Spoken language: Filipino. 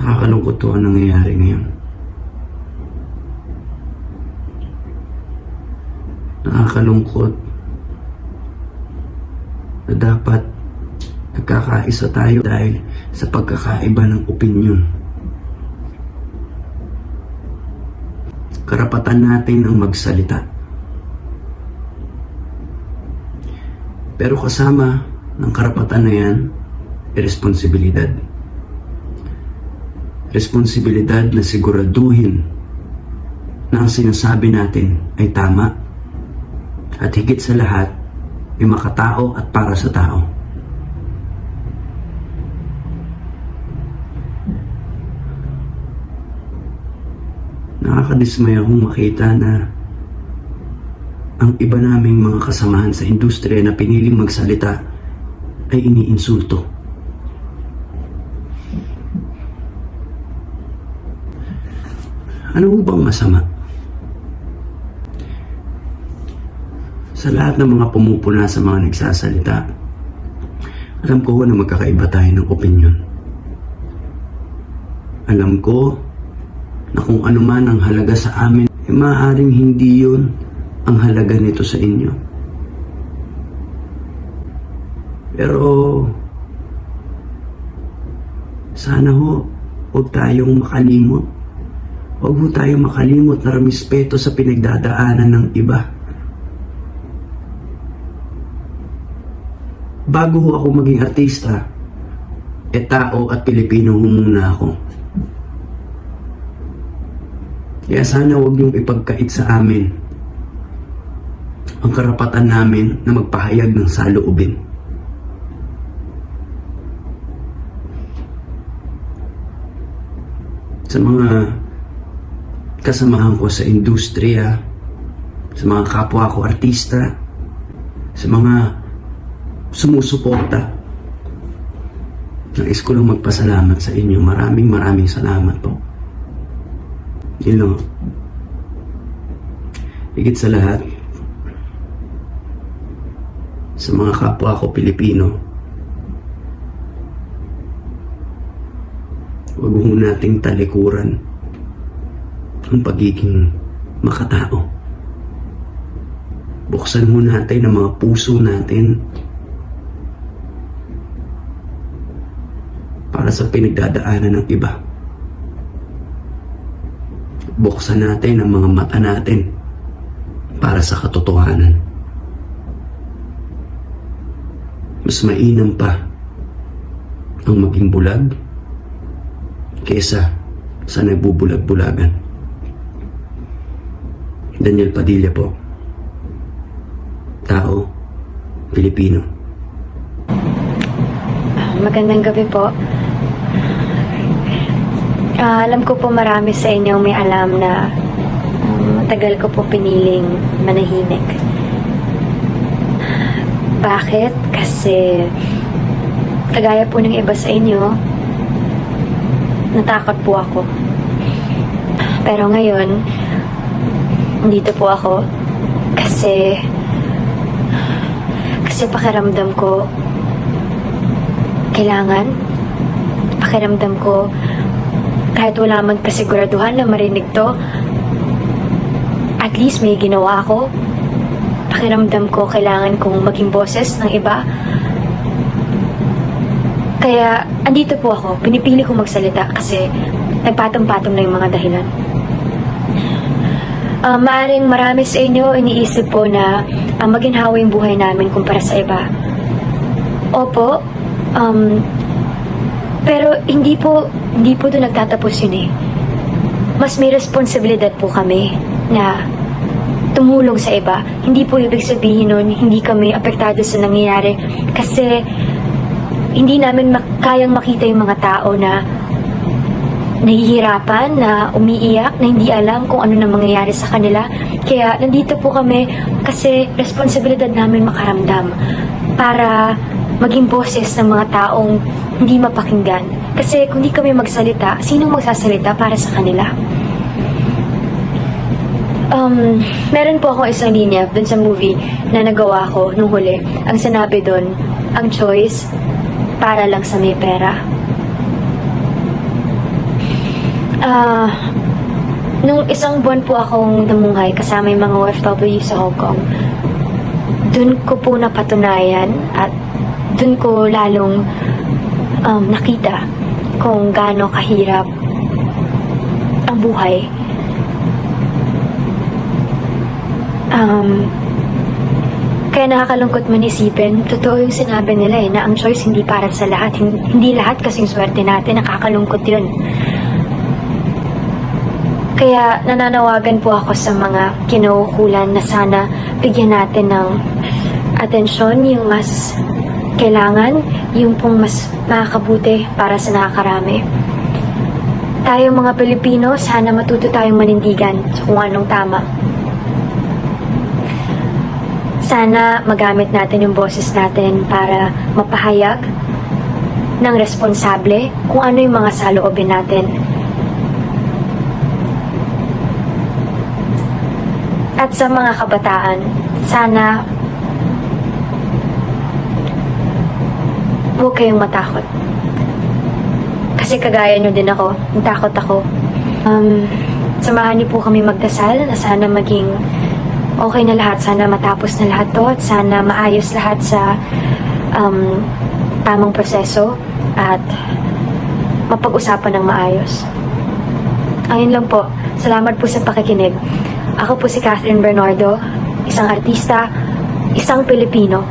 Nakakalungkot to ang nangyayari ngayon. Nakakalungkot na dapat nagkakaisa tayo dahil sa pagkakaiba ng opinyon. Karapatan natin ang magsalita. Pero kasama ng karapatan na yan, responsibilidad responsibilidad na siguraduhin na ang sinasabi natin ay tama at higit sa lahat ay makatao at para sa tao. Nakakadismaya akong makita na ang iba naming mga kasamahan sa industriya na piniling magsalita ay iniinsulto. Ano ho bang masama? Sa lahat ng mga pumupuna sa mga nagsasalita, alam ko na magkakaiba tayo ng opinion. Alam ko na kung ano man ang halaga sa amin, eh maaaring hindi yun ang halaga nito sa inyo. Pero, sana ho, huwag tayong makalimot Huwag mo tayo makalimot na rumispeto sa pinagdadaanan ng iba. Bago ho ako maging artista, e tao at Pilipino ho muna ako. Kaya sana huwag niyong ipagkait sa amin ang karapatan namin na magpahayag ng saloobin. Sa mga kasamahan ko sa industriya, sa mga kapwa ko artista, sa mga sumusuporta. Nais ko lang magpasalamat sa inyo. Maraming maraming salamat po. Yun lang. Higit sa lahat, sa mga kapwa ko Pilipino, huwag ho nating talikuran ang pagiging makatao. Buksan mo natin ang mga puso natin para sa pinagdadaanan ng iba. Buksan natin ang mga mata natin para sa katotohanan. Mas mainam pa ang maging bulag kesa sa nagbubulag-bulagan. Daniel Padilla po. Tao, Pilipino. Magandang gabi po. Ah, alam ko po marami sa inyo may alam na um, matagal ko po piniling manahimik. Bakit? Kasi kagaya po ng iba sa inyo, natakot po ako. Pero ngayon, dito po ako kasi kasi pakiramdam ko kailangan pakiramdam ko kahit wala man kasiguraduhan na marinig to at least may ginawa ako. Pakiramdam ko kailangan kong maging boses ng iba. Kaya andito po ako. Pinipili kong magsalita kasi nagpatong-patong na yung mga dahilan Ah, maaring marami sa inyo iniisip po na uh, maginhawa yung buhay namin kumpara sa iba. Opo, um, pero hindi po, hindi po doon nagtatapos yun eh. Mas may responsibilidad po kami na tumulong sa iba. Hindi po ibig sabihin nun, hindi kami apektado sa nangyayari kasi hindi namin mak- kayang makita yung mga tao na nahihirapan, na umiiyak, na hindi alam kung ano na mangyayari sa kanila. Kaya nandito po kami kasi responsibilidad namin makaramdam para maging boses ng mga taong hindi mapakinggan. Kasi kung di kami magsalita, sinong magsasalita para sa kanila? Um, meron po akong isang linya dun sa movie na nagawa ko nung huli. Ang sinabi dun, ang choice para lang sa may pera. Ah, nung isang buwan po akong namunghay kasama yung mga OFW sa Hong Kong, dun ko po napatunayan at dun ko lalong um, nakita kung gaano kahirap ang buhay. Um, kaya nakakalungkot man isipin, totoo yung sinabi nila eh, na ang choice hindi para sa lahat. Hin- Hindi lahat kasing swerte natin, nakakalungkot yun. Kaya nananawagan po ako sa mga kinaukulan na sana bigyan natin ng atensyon yung mas kailangan, yung pong mas makakabuti para sa nakakarami. Tayo mga Pilipino, sana matuto tayong manindigan sa kung anong tama. Sana magamit natin yung boses natin para mapahayag ng responsable kung ano yung mga saloobin natin. At sa mga kabataan, sana huwag kayong matakot. Kasi kagaya nyo din ako, natakot ako. Um, samahan niyo po kami magdasal na sana maging okay na lahat. Sana matapos na lahat to at sana maayos lahat sa um, tamang proseso at mapag-usapan ng maayos. Ayun lang po. Salamat po sa pakikinig. Ako po si Catherine Bernardo, isang artista, isang Pilipino,